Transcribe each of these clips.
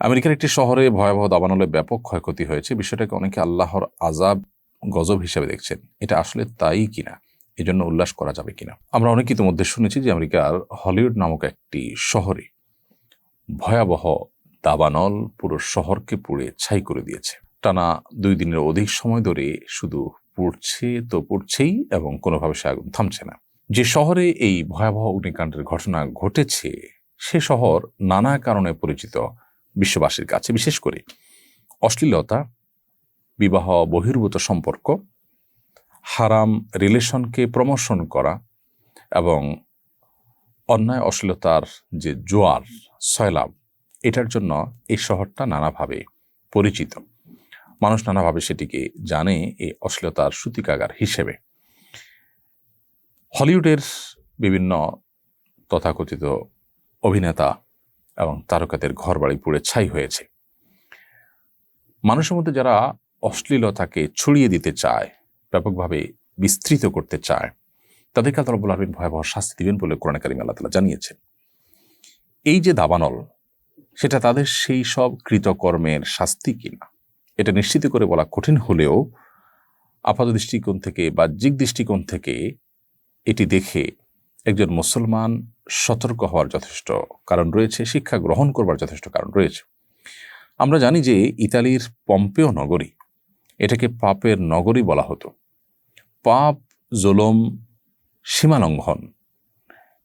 আমেরিকার একটি শহরে ভয়াবহ দাবানলে ব্যাপক ক্ষয়ক্ষতি হয়েছে। বিষয়টাকে অনেকে আল্লাহর আজাব গজব হিসেবে দেখছেন। এটা আসলে তাই কিনা? এই জন্য উল্লাস করা যাবে কিনা? আমরা অনেক ইতিমধ্যে শুনেছি যে আমেরিকার হলিউড নামক একটি শহরে ভয়াবহ দাবানল পুরো শহরকে পুড়ে ছাই করে দিয়েছে। টানা দুই দিনের অধিক সময় ধরে শুধু পুড়ছে তো পুড়ছেই এবং কোনোভাবে সে আগুন থামছে না। যে শহরে এই ভয়াবহ অগ্নিকাণ্ডের ঘটনা ঘটেছে, সে শহর নানা কারণে পরিচিত। বিশ্ববাসীর কাছে, বিশেষ করে অশ্লীলতা, বিবাহ, বহির্ভূত সম্পর্ক, হারাম রিলেশনকে প্রমোশন করা এবং অন্যায় অশ্লীলতার যে জোয়ার সয়লাভ এটার জন্য এই শহরটা নানাভাবে পরিচিত। মানুষ নানাভাবে সেটিকে জানে এই অশ্লীলতার সূতিকাগার হিসেবে। হলিউডের বিভিন্ন তথাকথিত অভিনেতা এবং তারকাদের ঘর ঘরবাড়ি পুড়ে ছাই হয়েছে। মানুষের মধ্যে যারা অশ্লীলতাকে ছড়িয়ে দিতে চায়, ব্যাপকভাবে বিস্তৃত করতে চায়, তাদেরকে আল্লাহ রব্বুল আলমিন ভয়াবহ শাস্তি দিবেন বলে কোরআন কারিম আল্লাহ তালা জানিয়েছেন। এই যে দাবানল, সেটা তাদের সেই সব কৃতকর্মের শাস্তি কিনা? এটা নিশ্চিত করে বলা কঠিন হলেও আপাত দৃষ্টিকোণ থেকে বাহ্যিক দৃষ্টিকোণ থেকে এটি দেখে একজন মুসলমান সতর্ক হওয়ার যথেষ্ট কারণ রয়েছে, শিক্ষা গ্রহণ করবার যথেষ্ট কারণ রয়েছে। আমরা জানি যে ইতালির পম্পেও নগরী, এটাকে পাপের নগরী বলা হতো। পাপ, জোলম, সীমালঙ্ঘন,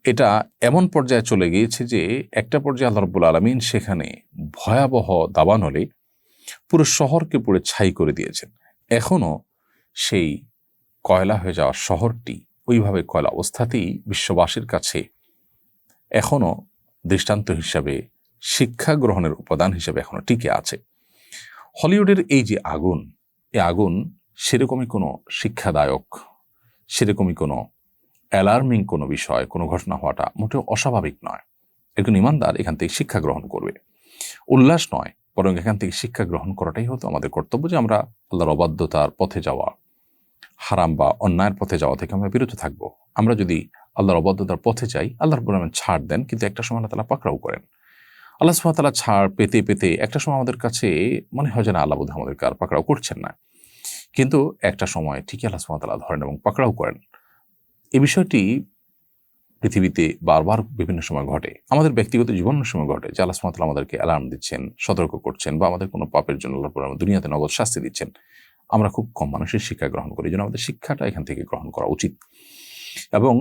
এটা এমন পর্যায়ে চলে গিয়েছে যে একটা পর্যায়ে আল্লাহ রব্বুল আলমিন সেখানে ভয়াবহ দাবানলে পুরো শহরকে পুরো ছাই করে দিয়েছেন। এখনও সেই কয়লা হয়ে যাওয়া শহরটি ওইভাবে কয়লা অবস্থাতেই বিশ্ববাসীর কাছে এখনও দৃষ্টান্ত হিসাবে শিক্ষা গ্রহণের উপাদান হিসেবে এখনও টিকে আছে। হলিউডের এই যে আগুন এই আগুন সেরকমই কোনো শিক্ষাদায়ক, সেরকমই কোনো অ্যালার্মিং কোনো বিষয়, কোনো ঘটনা হওয়াটা মোটেও অস্বাভাবিক নয়। একজন ইমানদার এখান থেকে শিক্ষা গ্রহণ করবে। উল্লাস নয়, বরং এখান থেকে শিক্ষা গ্রহণ করাটাই হতো আমাদের কর্তব্য যে আমরা আল্লাহর অবাধ্যতার পথে যাওয়া হারাম বা অন্যায়ের পথে যাওয়া থেকে আমরা বিরত থাকব। আমরা যদি আল্লাহর অবাধ্যতার পথে যাই, আল্লাহর রহমান ছাড় দেন, কিন্তু একটা সময় আল্লাহ তালা পাকড়াও করেন। আল্লাহ সুহাতালা ছাড় পেতে পেতে একটা সময় আমাদের কাছে মনে হয় যে না, আল্লাহ বোধ আমাদেরকে আর পাকড়াও করছেন না। কিন্তু একটা সময় ঠিকই আল্লাহ সুহাতালা ধরেন এবং পাকড়াও করেন। এই বিষয়টি পৃথিবীতে বারবার বিভিন্ন সময় ঘটে। আমাদের ব্যক্তিগত জীবনের সময় ঘটে যে আল্লাহ সুহাতালা আমাদেরকে অ্যালার্ম দিচ্ছেন, সতর্ক করছেন বা আমাদের কোনো পাপের জন্য আল্লাহ দুনিয়াতে নগদ শাস্তি দিচ্ছেন। আমরা খুব কম মানুষের শিক্ষা গ্রহণ করি জন্য আমাদের শিক্ষাটা এখান থেকে গ্রহণ করা উচিত। এবং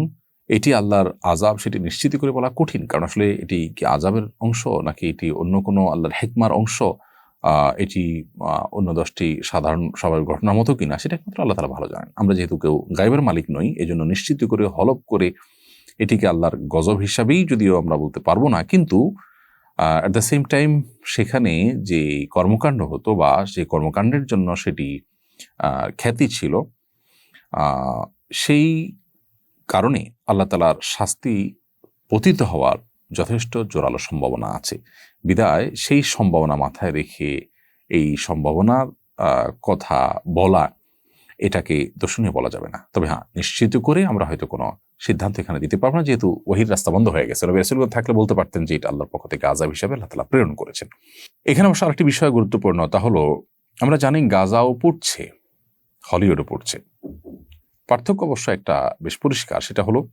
এটি আল্লাহর আজাব সেটি নিশ্চিত করে বলা কঠিন, কারণ আসলে এটি কি আজাবের অংশ নাকি এটি অন্য কোনো আল্লাহর হেকমার অংশ? এটি অন্য দশটি সাধারণ সবার ঘটনার মতো কিনা সেটা একমাত্র আল্লাহ তালা ভালো জানেন। আমরা যেহেতু কেউ গাইবের মালিক নই এই জন্য নিশ্চিত করে হলপ করে এটিকে আল্লাহর গজব হিসাবেই যদিও আমরা বলতে পারব না, কিন্তু অ্যাট দ্য সেম টাইম সেখানে যে কর্মকাণ্ড হতো বা যে কর্মকাণ্ডের জন্য সেটি খ্যাতি ছিল। সেই কারণে আল্লাহ তালার শাস্তি পতিত হওয়ার যথেষ্ট জোরালো সম্ভাবনা আছে। বিদায়, সেই সম্ভাবনা মাথায় রেখে এই সম্ভাবনার কথা বলা, এটাকে দর্শনীয় বলা যাবে না। তবে হ্যাঁ নিশ্চিত করে আমরা হয়তো কোনো সিদ্ধান্ত এখানে দিতে পারব না, যেহেতু ওহির রাস্তা বন্ধ হয়ে গেছে। রবি থাকলে বলতে পারতেন যে এটা আল্লাহর পক্ষ থেকে আজাব হিসাবে আল্লাহ তালা প্রেরণ করেছেন। এখানে অবশ্য আরেকটি বিষয় গুরুত্বপূর্ণ, তা হলো আমরা জানি গাজাও পড়ছে, হলিউডও পড়ছে। পার্থক্য অবশ্য একটা বেশ পরিষ্কার, সেটা হলো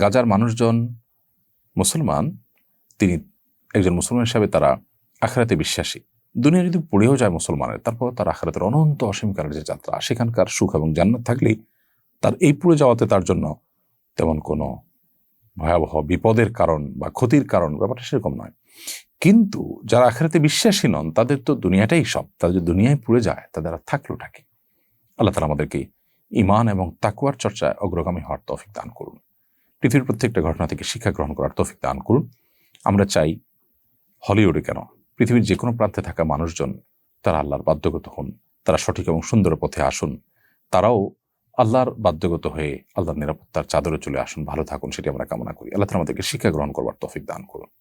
গাজার মানুষজন মুসলমান, তিনি একজন মুসলমান হিসাবে তারা আখড়াতে বিশ্বাসী। দুনিয়া যদি পড়েও যায় মুসলমানের তারপর তার আখড়াতের অনন্ত অসীমকালের যে যাত্রা, সেখানকার সুখ এবং জান্নাত থাকলেই তার এই পুড়ে যাওয়াতে তার জন্য তেমন কোনো ভয়াবহ বিপদের কারণ বা ক্ষতির কারণ ব্যাপারটা সেরকম নয়। কিন্তু যারা আখেরাতে বিশ্বাসী নন, তাদের তো দুনিয়াটাই সব। তাদের দুনিয়ায় পুড়ে যায়, তাদের আর থাকলোটা কি? আল্লাহ তালা আমাদেরকে ইমান এবং তাকুয়ার চর্চায় অগ্রগামী হওয়ার তৌফিক দান করুন। পৃথিবীর প্রত্যেকটা ঘটনা থেকে শিক্ষা গ্রহণ করার তৌফিক দান করুন। আমরা চাই হলিউডে কেন? পৃথিবীর যে কোনো প্রান্তে থাকা মানুষজন তারা আল্লাহর বাধ্যগত হন, তারা সঠিক এবং সুন্দর পথে আসুন। তারাও আল্লাহর বাধ্যগত হয়ে আল্লাহর নিরাপত্তার চাদরে চলে আসুন। ভালো থাকুন, সেটি আমরা কামনা করি। আল্লাহ আমাদেরকে শিক্ষা গ্রহণ করবার তৌফিক দান করুন।